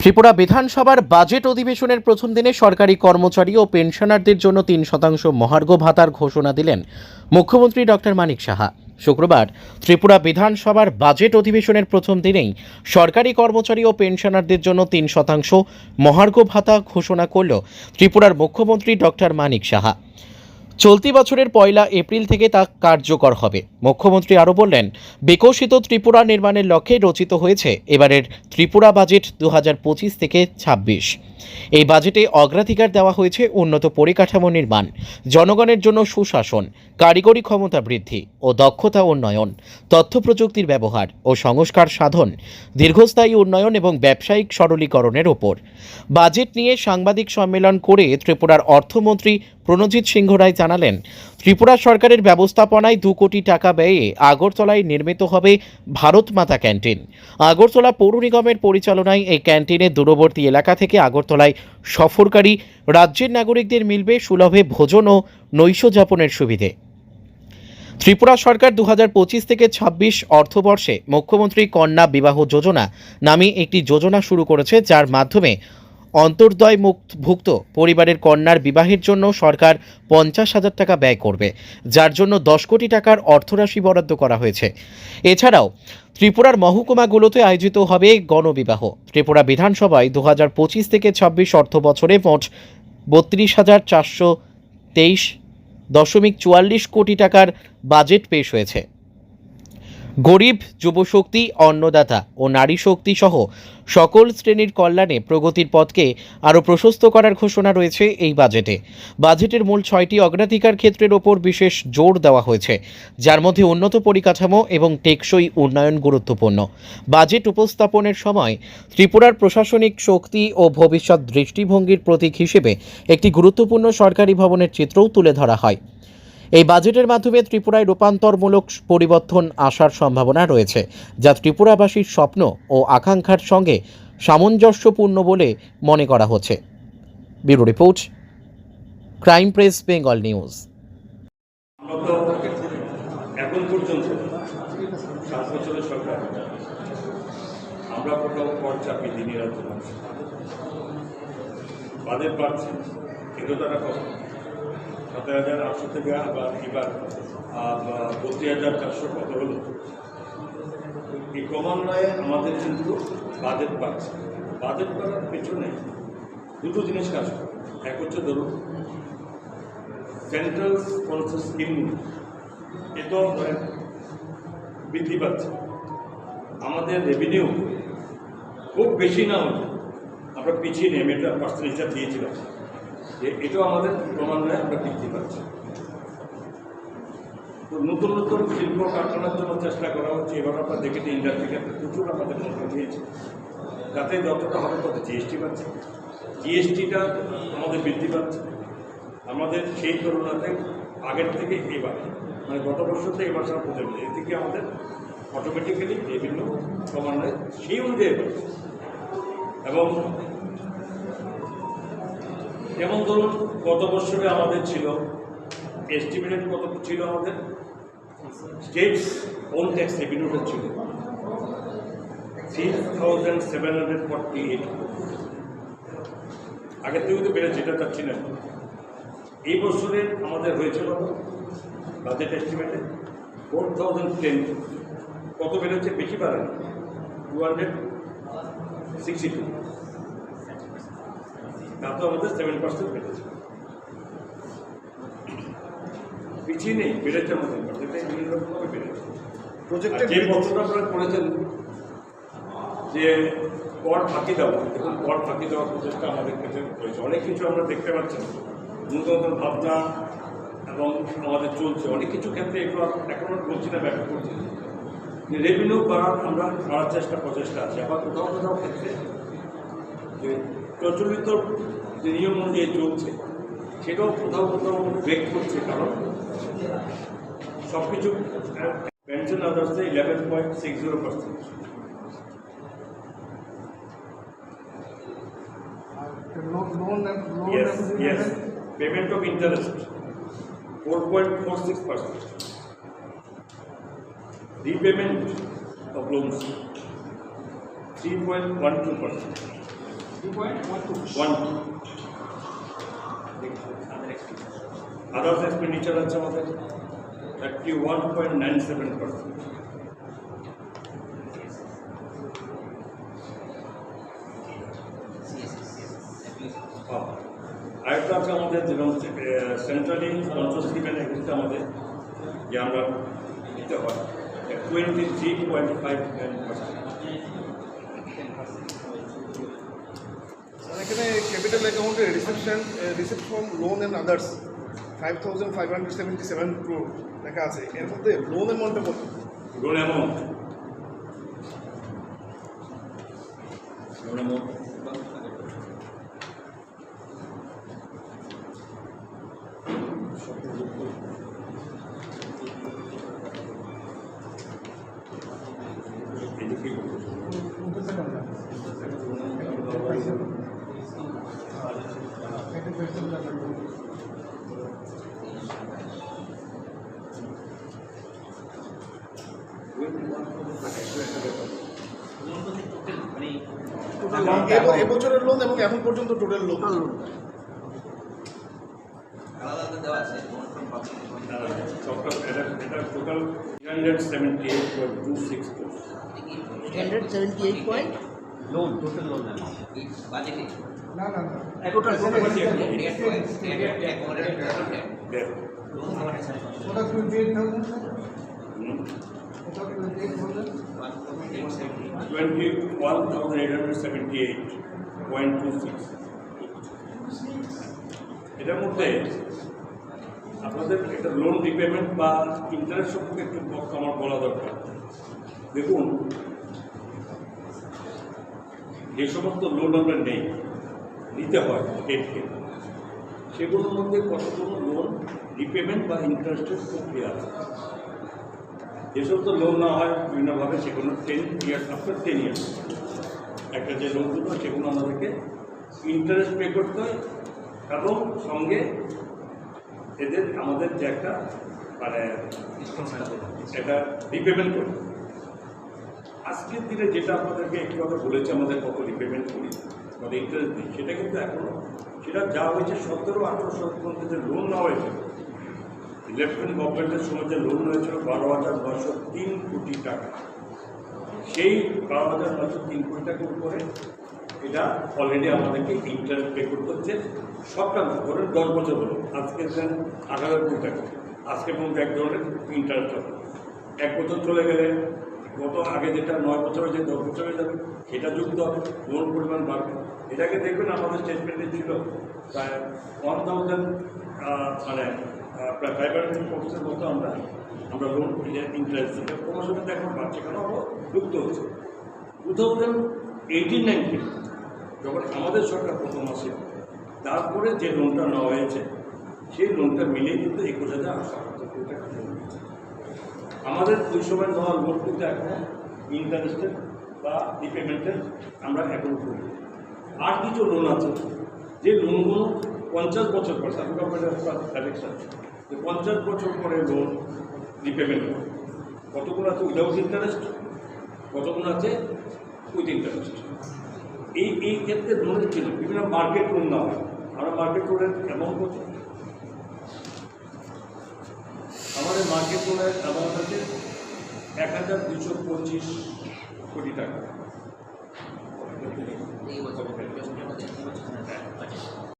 ত্রিপুরা বিধানসভার বাজেট অধিবেশনের প্রথম দিনে সরকারি কর্মচারী ও পেনশনারদের জন্য তিন শতাংশ মহার্ঘ ভাতার ঘোষণা দিলেন মুখ্যমন্ত্রী ডক্টর মানিক সাহা। শুক্রবার ত্রিপুরা বিধানসভার বাজেট অধিবেশনের প্রথম দিনেই সরকারি কর্মচারী ও পেনশনারদের জন্য তিন শতাংশ মহার্ঘ ভাতা ঘোষণা করল ত্রিপুরার মুখ্যমন্ত্রী ডক্টর মানিক সাহা। চলতি বছরের পয়লা এপ্রিল থেকে তা কার্যকর হবে। মুখ্যমন্ত্রী আরও বললেন, বিকশিত ত্রিপুরা নির্মাণের লক্ষ্যে রচিত হয়েছে এবারের ত্রিপুরা বাজেট দু থেকে ছাব্বিশ। এই বাজেটে অগ্রাধিকার দেওয়া হয়েছে উন্নত পরিকাঠামো নির্মাণ, জনগণের জন্য সুশাসন, কারিগরি ক্ষমতা বৃদ্ধি ও দক্ষতা উন্নয়ন, তথ্য প্রযুক্তির ব্যবহার ও সংস্কার সাধন, দীর্ঘস্থায়ী উন্নয়ন এবং ব্যবসায়িক সরলীকরণের ওপর। বাজেট নিয়ে সাংবাদিক সম্মেলন করে ত্রিপুরার অর্থমন্ত্রী প্রণজিৎ সিংহ রায় জানালেন ত্রিপুরা সরকারের ব্যবস্থাপনায় দু কোটি টাকা ব্যয়ে আগরতলায় নির্মিত হবে ভারত মাতা ক্যান্টিন। আগরতলা পৌর নিগমের পরিচালনায় এই ক্যান্টিনে দূরবর্তী এলাকা থেকে আগরতলায় সফরকারী রাজ্যের নাগরিকদের মিলবে সুলভে ভোজন ও নৈশ যাপনের সুবিধে। ত্রিপুরা সরকার দু পঁচিশ থেকে ছাব্বিশ অর্থবর্ষে মুখ্যমন্ত্রী কন্যা বিবাহ যোজনা নামে একটি যোজনা শুরু করেছে, যার মাধ্যমে অন্তর্দয় মুক্ত ভুক্ত পরিবারের কন্যার বিবাহের জন্য সরকার পঞ্চাশ হাজার টাকা ব্যয় করবে, যার জন্য দশ কোটি টাকার অর্থরাশি বরাদ্দ করা হয়েছে। এছাড়াও, ত্রিপুরার মহকুমাগুলোতে আয়োজিত হবে গণবিবাহ। ত্রিপুরা বিধানসভায় দু হাজার পঁচিশ থেকে ছাব্বিশ অর্থ বছরে মোট বত্রিশ হাজার চারশো তেইশ দশমিক চুয়াল্লিশ কোটি টাকার বাজেট পেশ হয়েছে। গরিব, যুবশক্তি, অন্নদাতা ও নারী শক্তি সহ সকল শ্রেণির কল্যাণে প্রগতির পথকে আরও প্রশস্ত করার ঘোষণা রয়েছে এই বাজেটে। বাজেটের মূল ছয়টি অগ্রাধিকার ক্ষেত্রের ওপর বিশেষ জোর দেওয়া হয়েছে, যার মধ্যে উন্নত পরিকাঠামো এবং টেকসই উন্নয়ন গুরুত্বপূর্ণ। বাজেট উপস্থাপনের সময় ত্রিপুরার প্রশাসনিক শক্তি ও ভবিষ্যৎ দৃষ্টিভঙ্গির প্রতীক হিসেবে একটি গুরুত্বপূর্ণ সরকারি ভবনের চিত্রও তুলে ধরা হয়। এই বাজেটের মাধ্যমে ত্রিপুরায় রূপান্তরমূলক পরিবর্তন আসার সম্ভাবনা রয়েছে, যা ত্রিপুরাবাসীর স্বপ্ন ও আকাঙ্ক্ষার সঙ্গে সামঞ্জস্যপূর্ণ বলে মনে করা হচ্ছে। Bureau report, crime press, Bengal news. এখন পর্যন্ত সাত বছরের সরকার, আমরা বাদের কিন্তু তারা সতেরো হাজার আটশো থেকে আবার এবার বত্রিশ হাজার চারশো কত হলো? এই ক্রমান্বয়ে আমাদের কিন্তু বাজেট বাড়ছে। বাজেট বাড়ার পেছনে দুটো জিনিস কাজ করে। এক হচ্ছে ধরুন সেন্ট্রাল স্পন্সর স্কিম এটাও ধরেন বৃদ্ধি পাচ্ছে। আমাদের রেভিনিউ খুব বেশি না হলে আমরা পিছিয়ে নেমে এটা পার্সেন্ট হিসাব দিয়েছিলাম। যে এটাও আমাদের ক্রমান্বয়ে আমরা বৃদ্ধি পাচ্ছি। তো নতুন নতুন শিল্প কারখানার জন্য চেষ্টা করা হচ্ছে। এবার আমরা দেখেছি ইন্ডাস্ট্রিকে প্রচুর আমাদের মধ্যে দিয়েছে যাতে যতটা হবে তত জিএসটি পাচ্ছে জিএসটিটা আমাদের বৃদ্ধি পাচ্ছে। আমাদের সেই তুলনাতে আগের থেকে এবার মানে গত বছর থেকে এবার সারা প্রতি এর থেকে আমাদের অটোমেটিক্যালি বিভিন্ন ক্রমান্বয়ে সেই অনুযায়ী এবং যেমন ধরুন, গত বছরে আমাদের ছিল এস্টিমেটেড কত ছিল আমাদের? স্টেটস ওন ট্যাক্স রেভিনিউটা ছিল। সেভেন হান্ড্রেড এইট আগের থেকে তো বেড়েছে, এটা চাচ্ছি না। এই বছরে আমাদের হয়েছে কত? বাজেট এস্টিমেটে ফোর থাউজেন্ড টেন কত বেড়েছে? বেশি বাড়ে টু হান্ড্রেড সিক্সটি টু তা তো আমাদের সেভেন পার্সেন্ট বেড়েছে। পিছিয়ে নেই বেড়েছে আমাদের বাজেটে বিভিন্ন রকমভাবে বেড়েছে। যে বছরটা আপনারা করেছেন যে কর ফাঁকি দেওয়া দেখুন কর ফাঁকি দেওয়ার প্রচেষ্টা আমাদের কাছে রয়েছে অনেক কিছু আমরা দেখতে পাচ্ছি নতুন নতুন ভাবনা এবং আমাদের চলছে। অনেক কিছু ক্ষেত্রে এগুলো এখনও বলছি না ব্যাখ্যা করছি যে রেভিনিউ বাড়ার আমরা বাড়ার চেষ্টা প্রচেষ্টা আছে। আবার কোথাও কোথাও ক্ষেত্রে যে প্রচলিত যে নিয়ম অনুযায়ী চলছে, সেটাও কোথাও কোথাও ব্রেক করছে, কারণ সব কিছু pension আদার্সে eleven point six zero percent payment of interest four point four six percent repayment of loan three point one two percent others expenditure thirty one point nine seven percent central point five এখানে capital অ্যাকাউন্টে reception receipt from loan and others five thousand five hundred seventy seven crore লেখা আছে। এর মধ্যে লোন অ্যামাউন্টটা কত? Loan amount loan amount এব- এবছরের লোন এবং এখন পর্যন্ত টোটাল লোন সবটা এটা এটা total hundred seventy eight point two six 178 point loan total loan বাজেটে না না Debt. ওটা এটার মধ্যে আপনাদের এটা লোন রিপেমেন্ট বা ইন্টারেস্ট সম্পর্কে একটু আমার বলা দরকার। দেখুন যে সমস্ত লোন আমরা নেই নিতে হয় স্টেটকে সেগুলোর মধ্যে কতগুলো লোন রিপেমেন্ট বা ইন্টারেস্টের প্রক্রিয়া আছে? যেসব তো লোন না হয়, বিভিন্নভাবে সেগুলো ten years after ten years একটা যে লোনগুলো সেগুলো আমাদেরকে ইন্টারেস্ট পে করতে হয় এবং সঙ্গে এদের, আমাদের যে একটা মানে এটা রিপেমেন্ট করতে আজকের দিনে যেটা আপনাদেরকে একটু বলেছে, আমাদের কত রিপেমেন্ট করি। কত ইন্টারেস্ট দিই সেটা কিন্তু এখনও সেটা যা হয়েছে সতেরো, আঠেরো শতক মধ্যে যে লোন নেওয়া হয়েছে ইলেকট্রনিক গভর্নমেন্টের সময় যে লোন হয়েছিল বারো হাজার নশো তিন কোটি টাকা। সেই বারো হাজার নশো তিন কোটি টাকার উপরে এটা অলরেডি আমাদেরকে ইন্টারেস্ট পে করতে হচ্ছে। সবটা না ধরেন দশ বছর হলো। আজকে দেন আট হাজার কোটি টাকা। আজকে পর্যন্ত এক ধরনের ইন্টারেস্ট হবে এক বছর চলে গেলে গত আগে যেটা নয় বছর হয়েছে, দশ বছর হয়ে যাবে, সেটা যুক্ত হবে লোন পরিমাণ বাড়বে এটাকে দেখবেন আমাদের স্টেটমেন্টে ছিল, প্রায় ওয়ান থাউজেন্ড মানে প্রায় ফাইভ হান্ড্রেড পার্সেন্ট মতো আমরা আমরা লোন ইন্টারেস্ট দিতে ক্রমশ এখন বাড়ছে কেন যুক্ত হচ্ছে টু থাউজেন্ড এইটিন নাইনটিন যখন আমাদের সরকার প্রথম আসে, তারপরে যে লোনটা নেওয়া হয়েছে, সেই লোনটা মিলিয়ে কিন্তু একুশ হাজার আটশো টাকা। আমাদের ওই সময় নেওয়া লোন কিন্তু এখন ইন্টারেস্টের বা রিপেমেন্টের আমরা এখন করি আর কিছু লোন আছে। যে লোনগুলো পঞ্চাশ বছর পর গভর্নমেন্টের কালেকশন যে পঞ্চাশ বছর পরে লোন রিপেমেন্ট হবে। কতগুলো আছে উইদাউট ইন্টারেস্ট কতগুলো আছে উইথ ইন্টারেস্ট এই এই ক্ষেত্রে লোনের ছিল বিভিন্ন মার্কেট লোন না হয়। আমরা মার্কেট লোনের অ্যামাউন্ট কত? আমাদের মার্কেট মূল্যের অ্যামাউন্ট আছে এক হাজার দুশো পঁচিশ কোটি টাকা